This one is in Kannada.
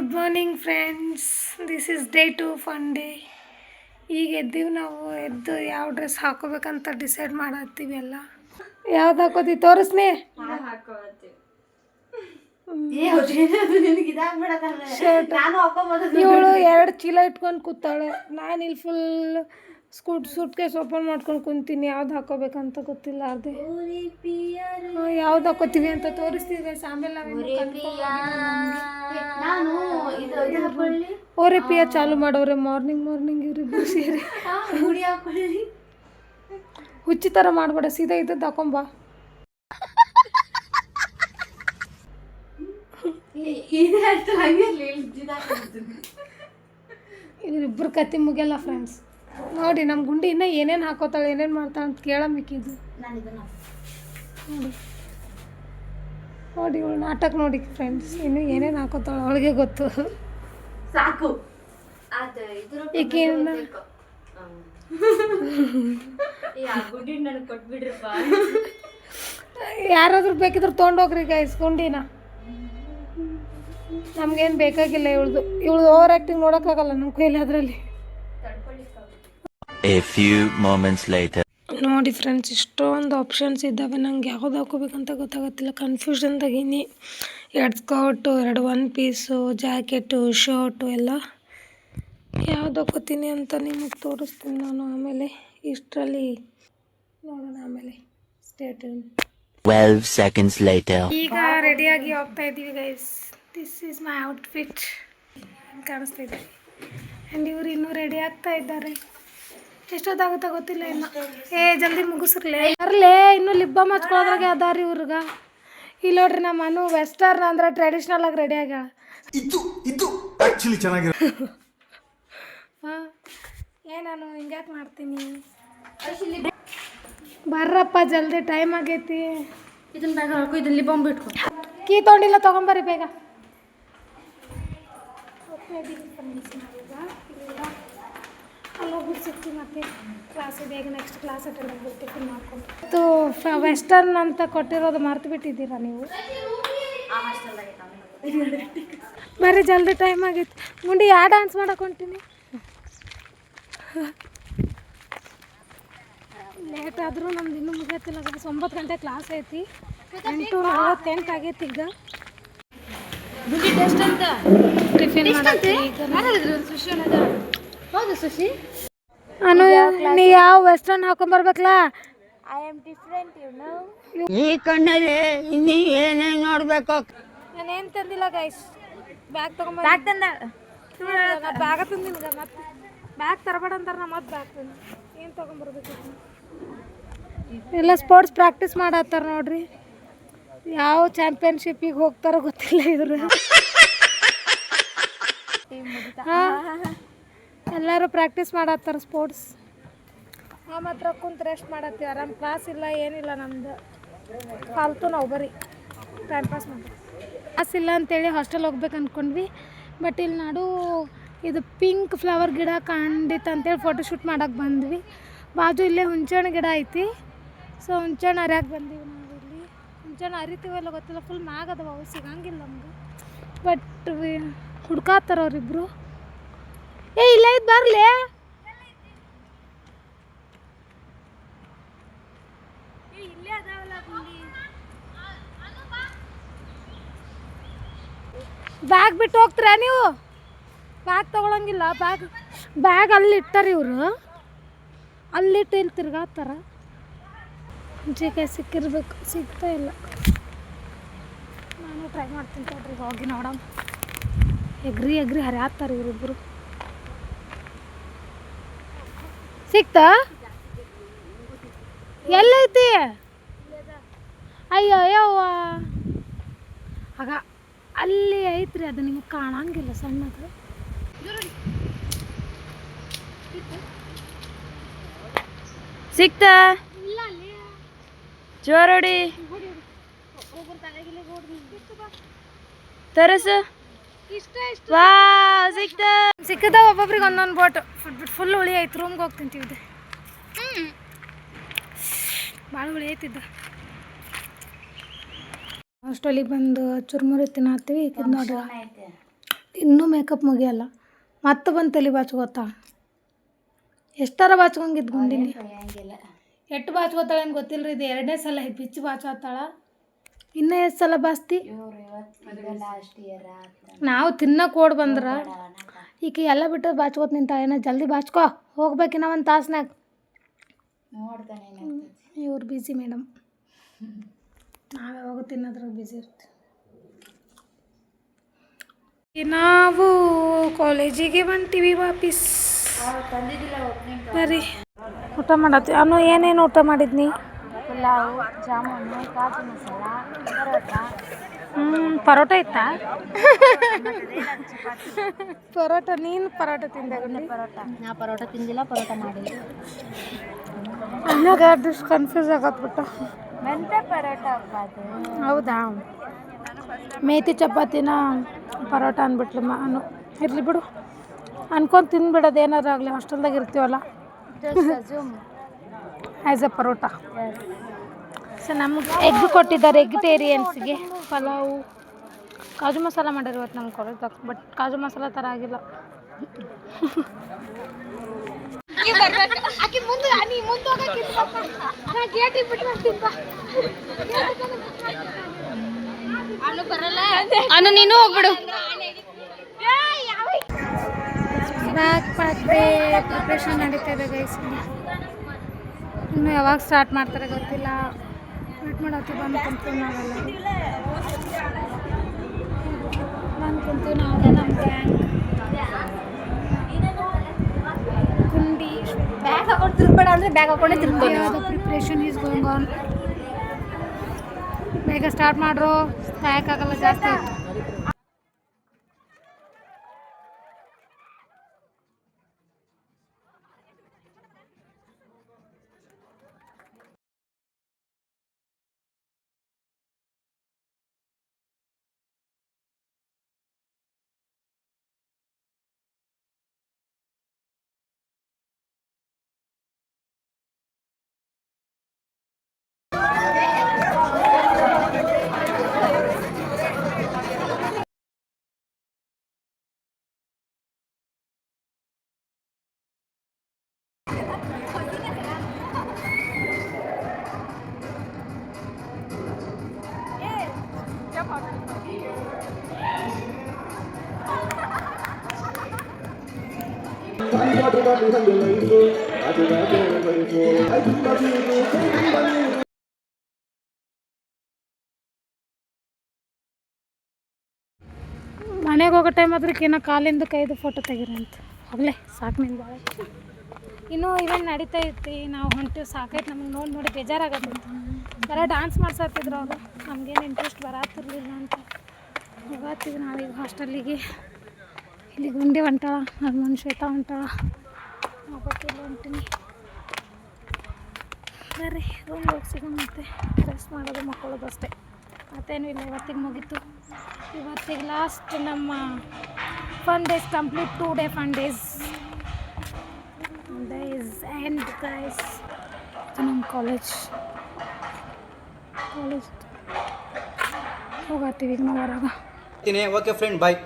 Good morning friends this is day two fun day ಈಗ ಎದ್ದೀವಿ ನಾವು ಎದ್ದು ಯಾವ ಡ್ರೆಸ್ ಹಾಕೋಬೇಕಂತ ಡಿಸೈಡ್ ಮಾಡತ್ತೀವಿ ಎಲ್ಲ. ಯಾವ್ದು ಹಾಕೋತಿ ತೋರಿಸ್ನಿ ಇವಳು ಎರಡು ಚೀಲ ಇಟ್ಕೊಂಡು ಕೂತಾಳೆ. ನಾನು ಇಲ್ಲಿ ಫುಲ್ ಸ್ಕೂಟ್ ಸೂಟ್ ಕೇಸ್ ಓಪನ್ ಮಾಡ್ಕೊಂಡು ಕುಂತೀನಿ. ಯಾವ್ದು ಹಾಕೋಬೇಕಂತ ಗೊತ್ತಿಲ್ಲ ಅದೇ ಯಾವ್ದು ಹಾಕೋತೀವಿ ಅಂತ ತೋರಿಸ್ತೀವಿ guys. ಆಮೇಲೆ ಓರೆ ಪಿಯ ಚಾಲು ಮಾಡೋರೆ ಮಾರ್ನಿಂಗ್ ಮಾರ್ನಿಂಗ್ ಇವ್ರಿಬ್ರು ಸೇರಿ. ಹುಚ್ಚಿ ಥರ ಮಾಡಬೇಡ ಸೀದಾ ಇದ್ದದ್ದು ಹಾಕೊಂಬ ಇವರಿಬ್ರು ಕತ್ತಿ ಮುಗಿಯಲ್ಲ ಫ್ರೆಂಡ್ಸ್ ನೋಡಿ ನಮ್ಮ ಗುಂಡಿ ಇನ್ನೂ ಏನೇನು ಹಾಕೋತಾಳೆ ಏನೇನು ಮಾಡ್ತಾಳೆ ಅಂತ ಕೇಳಬೇಕಿದು ನಾನು ಇದನ್ನ ನೋಡಿ ನೋಡಿ ಇವಳು ನಾಟಕ ನೋಡಿ ಫ್ರೆಂಡ್ಸ್ ಇನ್ನು ಏನೇನು ಹಾಕೋತಾಳೆ ಅವಳಿಗೆ ಗೊತ್ತು. ಸಾಕು. ಅದು ಇದ್ರ ಈಕೆನ ಗುಡಿ ನನಗೆ ಕೊಟ್ಬಿಡ್ರಪ್ಪ. ಯಾರಾದ್ರೂ ಬೇಕಿದ್ರೆ ತೊಗೊಂಡೋಗ್ರಿ ಗೈಸ್ ಗುಂಡಿನ. ನಮ್ಗೇನು ಬೇಕಾಗಿಲ್ಲ ಇವಳ್ದು. ಇವಳು ಓವರ್ ಆ್ಯಕ್ಟಿಂಗ್ ನೋಡೋಕ್ಕಾಗಲ್ಲ ನಮ್ಮ ಕೈಲಿ ಅದರಲ್ಲಿ. A few moments later. ನೋಡಿ ಫ್ರೆಂಡ್ಸ್ ಇಷ್ಟೊಂದು ಆಪ್ಷನ್ಸ್ ಇದ್ದಾವೆ. ನಂಗೆ ಯಾವ್ದು ಹಾಕೋಬೇಕಂತ ಗೊತ್ತಾಗತ್ತಿಲ್ಲ. ಕನ್ಫ್ಯೂಷನ್ದಾಗೀನಿ ಎರಡು ಸ್ಕರ್ಟು ಎರಡು ಒನ್ ಪೀಸು ಜಾಕೆಟು ಶರ್ಟು ಎಲ್ಲ ಯಾವ್ದು ಹಾಕೋತೀನಿ ಅಂತ ನಿಮಗೆ ತೋರಿಸ್ತೀನಿ ನಾನು ಆಮೇಲೆ. ಇಷ್ಟರಲ್ಲಿ ನೋಡೋಣ ಆಮೇಲೆ. ಸ್ಟೇಟ್ 12 ಸೆಕೆಂಡ್ಸ್ later. ಈಗ ರೆಡಿಯಾಗಿ ಹೋಗ್ತಾ ಇದ್ದೀವಿ guys this is my outfit ಕಾಣಿಸ್ತಾ ಇದೆ. ಆ್ಯಂಡ್ ಇವರು ಇನ್ನೂ ರೆಡಿ ಆಗ್ತಾ ಇದ್ದಾರೆ. ಎಷ್ಟೊತ್ತಾಗುತ್ತಾ ಗೊತ್ತಿಲ್ಲ ಇನ್ನು. ಏ ಜಲ್ದಿ ಮುಗಿಸ್ರಲೇ. ಬರ್ಲೇ ಇನ್ನೂ ಲಿಬ್ಬ ಹಚ್ಕೊಳ್ಳೋದ್ರಾಗೆ ಅದಾರಿ ಇವ್ರಿಗ. ಇಲ್ಲಿ ನೋಡ್ರಿ ನಮ್ಮ ಅನು ವೆಸ್ಟರ್ನ್ ಅಂದ್ರೆ ಟ್ರೆಡಿಷ್ನಲ್ ಆಗಿ ರೆಡಿ ಆಗ್ಯಾಳ. ಇದು ಇದು ಆಕ್ಚುಲಿ ಚೆನ್ನಾಗಿರ ಹಾಂ? ಏ ನಾನು ಹಿಂಗ್ಯಾಕೆ ಮಾಡ್ತೀನಿ? ಬರ್ರಪ್ಪ ಜಲ್ದಿ ಟೈಮ್ ಆಗೈತಿ. ಇದನ್ನ ಬೇಗ ಹಾಕು ಇದನ್ನ ಬಾಂಬ್ ಬಿಟ್ಕೊ. ಕೀ ತೊಗೊಂಡಿಲ್ಲ ತೊಗೊಂಬರ್ರಿ ಬೇಗ. ಅಲ್ಲಿ ಹೋಗ್ಬಿಟ್ಟು ಸಿಗ್ತೀವಿ ಮತ್ತೆ ಕ್ಲಾಸ್ ಇದೆ ನೆಕ್ಸ್ಟ್ ಕ್ಲಾಸ್ ಅಟೆಂಡ್ ಟಿಫಿನ್ ಮಾಡ್ಕೊಂಡು. ಮತ್ತು ವೆಸ್ಟರ್ನ್ ಅಂತ ಕೊಟ್ಟಿರೋದು ಮರ್ತು ಬಿಟ್ಟಿದ್ದೀರಾ ನೀವು? ಬರೀ ಜಲ್ದಿ ಟೈಮ್ ಆಗಿತ್ತು. ಮುಂಡಿ ಯಾವ ಡ್ಯಾನ್ಸ್ ಮಾಡಕ್ಕೆ ಹೊಂಟೀನಿ? ಲೇಟ್ ಆದರೂ ನಮ್ದು ಇನ್ನೂ ಮುಗಿಯತ್ತಿಲ್ಲ ಸ್ವಲ್ಪ ಒಂಬತ್ತು ಗಂಟೆ ಕ್ಲಾಸ್ ಐತಿ. ಎಂಟು ನಲವತ್ತೆಂಟು ಆಗೈತಿ ಈಗ. ಗುಡಿ ಟೆಸ್ಟ್ ಅಂತ? ಟಿಫಿನ್ ಸುಶಿ ಹೌದು ಸುಶಿ. ಅನು ನೀ ಯಾವ ವೆಸ್ಟರ್ನ್ ಹಾಕೊಂಬರ್ಬೇಕಲ್ಲ ಈ ಕಣ್ಣಲ್ಲಿ ಇನ್ನಿ ಏನೇ ನೋಡ್ಬೇಕು? ನಾನು ಏನು ತಂದಿಲ್ಲ ಗೈಸ್ ಬ್ಯಾಗ್ ತಗೊಂಡ್ ಬ್ಯಾಗ್ ತಂದ? ಬ್ಯಾಗ ತಂದಿನ ಮತ್ತೆ ಬ್ಯಾಗ್ ತರಬೇಡ ಅಂತಾರೆ ನಾ ಮತ್ತೆ ಬ್ಯಾಗ್ ತಂದು. ಏನು ತೊಗೊಂಬರ್ಬೇಕು? ಎಲ್ಲ ಸ್ಪೋರ್ಟ್ಸ್ ಪ್ರಾಕ್ಟೀಸ್ ಮಾಡತ್ತಾರ ನೋಡ್ರಿ. ಯಾವ ಚಾಂಪಿಯನ್ಶಿಪ್ಪಿಗೆ ಹೋಗ್ತಾರೋ ಗೊತ್ತಿಲ್ಲ ಇವರು. ಎಲ್ಲರೂ ಪ್ರಾಕ್ಟೀಸ್ ಮಾಡತ್ತಾರ ಸ್ಪೋರ್ಟ್ಸ್ ಆ ಮಾತ್ರ ಕುಂತು ರೆಸ್ಟ್ ಮಾಡತ್ತೀವಿ. ಆರಾಮ್ ಕ್ಲಾಸ್ ಇಲ್ಲ, ಏನಿಲ್ಲ ನಮ್ದು. ಫಾಲ್ತು ನಾವು ಬರೀ ಟೈಮ್ ಪಾಸ್ ಮಾಡ್ತೀವಿ ಕ್ಲಾಸ್ ಇಲ್ಲ ಅಂತೇಳಿ ಹಾಸ್ಟೆಲ್ ಹೋಗ್ಬೇಕು ಅಂದ್ಕೊಂಡ್ವಿ ಬಟ್ ಇಲ್ಲಿ ನಾಡು ಇದು ಪಿಂಕ್ ಫ್ಲವರ್ ಗಿಡ ಕಂಡಿತ್ತು ಅಂತೇಳಿ ಫೋಟೋಶೂಟ್ ಮಾಡಕ್ಕೆ ಬಂದ್ವಿ. ಬಾಜು ಇಲ್ಲೇ ಹುಂಚೆಹಣ್ಣು ಗಿಡ ಐತಿ. ಸೊ ಹುಂಚೆಹಣ್ಣು ಹರಿಯಕ್ಕೆ ಬಂದೀವಿ ನಾವು ಇಲ್ಲಿ. ಹುಂಚೆಹಣ್ಣು ಅರಿತೀವಲ್ಲ ಗೊತ್ತಿಲ್ಲ. ಫುಲ್ ಮ್ಯಾಗದವ ಅವು ಸಿಗಂಗಿಲ್ಲ ನಮ್ಗೆ. ಬಟ್ ಹುಡ್ಕಾತಾರ ಅವ್ರಿಬ್ರು. ಏ ಇಲ್ಲ ಇದು ಬರ್ಲಿ. ಬ್ಯಾಗ್ ಬಿಟ್ಟು ಹೋಗ್ತೀರಾ ನೀವು? ಬ್ಯಾಗ್ ತಗೊಳಂಗಿಲ್ಲ ಬ್ಯಾಗ್ ಬ್ಯಾಗ್ ಅಲ್ಲಿ ಇಟ್ಟಾರ ಇವರು. ಅಲ್ಲಿಟ್ಟು ಇಲ್ಲಿ ತಿರ್ಗಾತಾರ. ಜಿಗೆ ಸಿಕ್ಕಿರ್ಬೇಕು ಸಿಗ್ತಾ ಇಲ್ಲ. ನಾನು ಟ್ರೈ ಮಾಡ್ತೀನಿ ತಡ್ರಿ ಹೋಗಿ ನೋಡಮ್ ಎಗ್ರಿ ಎಗ್ರಿ ಹರಿಯಾತಾರ ಇವರಿಬ್ಬರು ಸಿಕ್ತಾ? ಎಲ್ಲೈತಿ? ಅಯ್ಯೋ ಯವ್ವ. ಆಗ ಅಲ್ಲಿ ಐತ್ರಿ ಅದು ನಿಮ್ಗೆ ಕಾಣಂಗಿಲ್ಲ ಸಣ್ಣದು. ಸಿಕ್ತಾ? ಜೋರಡಿ ತರಸ. ವಾ ಸಿಕ್ತ. ಸಿಕ್ಕದ ಒಬ್ಬೊಬ್ರಿಗೆ ಒಂದೊಂದು ಬೋಟ್ ಫುಲ್ ಹುಳಿ ಐತೆ ರೂಮ್ಗೆ ಹೋಗಿ ತಿಂತೀವಿ ಭಾಳ ಹುಳಿ ಐತಿದ್ದ ಹಾಸ್ಟೆಲಿಗೆ ಬಂದು ಚುರ್ಮುರಿ ತಿನ್ನತ್ತೀವಿ. ಈಗ ನೋಡ್ರಿ ಇನ್ನೂ ಮೇಕಪ್ ಮುಗಿಯಲ್ಲ. ಮತ್ತೆ ಬಂದು ತಲೆ ಬಾಚ್ಕೋತಾ. ಎಷ್ಟಾರ ಬಾಚ್ಕೊಂಗಿದ್ ಗುಂಡಿನಿ ಎಷ್ಟು ಬಾಚ್ಕೋತಾಳೆ ಅಂತ ಗೊತ್ತಿಲ್ಲ ರೀ ಇದು ಎರಡನೇ ಸಲ ಬಿಚ್ಚಿ ಬಾಚಾತಾಳ ಇನ್ನೂ ಎಷ್ಟು ಸಲ ಬಾಸ್ತಿ ಲಾಸ್ಟ್ ಇಯರ್ ನಾವು ತಿನ್ನಕ್ಕೆ ಓಡ್ ಬಂದ್ರ ಈಕೆ ಎಲ್ಲ ಬಿಟ್ಟು ಬಾಚ್ಕೋತ ನಿಂತ. ಏನ ಜಲ್ದಿ ಬಾಚ್ಕೋ. ಹೋಗ್ಬೇಕಿನ್ನ ಒಂದು ತಾಸ್ನಾಗ ಇವ್ರು ಬಿಸಿ ಮೇಡಮ್ ನಾವು ಯಾವಾಗ ತಿನ್ನೋದ್ರಾಗ ಬಿಸಿ ಇರ್ತೀವಿ. ನಾವು ಕಾಲೇಜಿಗೆ ಬಂತೀವಿ ವಾಪಿಸ್. ಬರ್ರಿ ಊಟ ಮಾಡತ್ತೀವಿ ಅವನು ಏನೇನು ಊಟ ಮಾಡಿದ್ನಿ? ಪುಲಾವ್ ಜಾಮೂನು ಕಾಜು ಮಸಾಲ ಪರೋಟ. ಹ್ಞೂ ಪರೋಟ ಇತ್ತಾ? ಪರೋಟ ನೀನು ಪರೋಟ ತಿಂದೆ ಪರೋಟ ನಾ ಪರೋಟ ತಿಂದಿಲ್ಲ ಪರೋಟ ಮಾಡಿಲ್ಲ. ದಿವ್ಸ ಕನ್ಫ್ಯೂಸ್ ಆಗತ್ಬಿಟ್ಟು ಮೆಂತೆ ಪರೋಟ ಹೌದಾ? ಮೇತಿ ಚಪಾತಿನ ಪರೋಟ ಅಂದ್ಬಿಟ್ಲು ನಾನು. ಅನು ಇರಲಿ ಬಿಡು. ಅನ್ಕೊಂಡು ತಿಂದ್ಬಿಡೋದು ಏನಾರು ಆಗಲಿ ಹಾಸ್ಟೆಲ್ದಾಗ ಇರ್ತೀವಲ್ಲ. As a paratha. ನಮಗೆ ಎಗ್ ಕೊಟ್ಟಿದ್ದಾರೆ ಎಗ್ಟೇರಿಯನ್ಸ್ಗೆ ಪಲಾವು, ಕಾಜು ಮಸಾಲ ಮಾಡ್ಯಾರ ಇವತ್ತು ನಮ್ಮ ಕೊಡೋದು ಬಟ್ ಕಾಜು ಮಸಾಲ ಥರ ಆಗಿಲ್ಲ. ಅನು, ನೀನು ಹೋಗ್ಬಿಡು. ಪ್ಯಾಕ್ ಪ್ರಿಪ್ರೇಷನ್ ನಡೀತಾ ಇದೆ ಗೈಸ್ ಇನ್ನು ಯಾವಾಗ ಸ್ಟಾರ್ಟ್ ಮಾಡ್ತಾರೆ ಗೊತ್ತಿಲ್ಲ. ವೇಟ್ ಮಾಡತ್ತಿ ಬಂದು ಕುಂತೀವಿ ನಾವೆಲ್ಲ. ಬಂದು ಕುಂತೀವಿ ನಾವೆಲ್ಲ ನಮ್ಮ ಗ್ಯಾಂಗ್ ಕುಂಡಿ. ಬ್ಯಾಗ್ ಹಾಕೊಂಡು ತಿರ್ಬೇಡ ಅಂದ್ರೆ ಬ್ಯಾಗ್ ಹಾಕೊಂಡೆ ಅದು ಪ್ರಿಪ್ರೇಷನ್ ಈಸ್ ಗೋಯಿಂಗ್ ಆನ್ ಬೇಗ ಸ್ಟಾರ್ಟ್ ಮಾಡ್ರು. ಆಗಲ್ಲ ಜಾಸ್ತಿ. ಮನೆಗೆ ಹೋಗೋ ಟೈಮ್ ಆದ್ರಕ್ಕಿನ್ನ ಕಾಲಿಂದ ಕೈದು ಫೋಟೋ ತೆಗೀರಿ ಅಂತ ಹೋಗ್ಲೆ ಸಾಕು ನಿಂದು ಭಾಳ ಇನ್ನೂ ಇವೆಂಟ್ ನಡೀತಾ ಇತ್ತು ನಾವು ಹೊಂಟಿವಿ ಸಾಕೈತೆ ನಮಗೆ ನೋಡಿ ನೋಡಿ ಬೇಜಾರಾಗತ್ತೆ ಯಾರ ಡಾನ್ಸ್ ಮಾಡ್ಸತ್ತಿದ್ರು ಅವರು. ನಮಗೇನು ಇಂಟ್ರೆಸ್ಟ್ ಬರತ್ತಿರಲಿಲ್ಲ ಅಂತ. ಹೋಗತ್ತೀವಿ ನಾವೀಗ ಹಾಸ್ಟೆಲ್ಲಿಗೆ ಇಲ್ಲಿ ಗುಂಡಿ ಹೊಂಟಾಳ. ನನ್ನ ಶ್ವೇತಾ ಹೊಂಟಾಳ. ಹೋಗೋಕ್ಕಿಲ್ಲ ಹೊಂಟೀನಿ ಬರ್ರಿ ರೂಮ್ ಹೋಗಿ ಸಿಗೋ ಮತ್ತೆ ರೆಸ್ಟ್ ಮಾಡೋದು ಮಕ್ಕಳೋದು ಅಷ್ಟೇ. ಮತ್ತೇನು ಇಲ್ಲ, ಇವತ್ತಿಗೆ ಮುಗೀತು. ಇವತ್ತಿಗೆ ಲಾಸ್ಟ್ ನಮ್ಮ fun days complete today fun days days and guys ನಮ್ಮ ಕಾಲೇಜ್ ಕಾಲೇಜ್ ಹೋಗತ್ತೀವಿ ಈಗ ನಾವು ಹೊರಗೆ ಓಕೆ ಫ್ರೆಂಡ್ ಬಾಯ್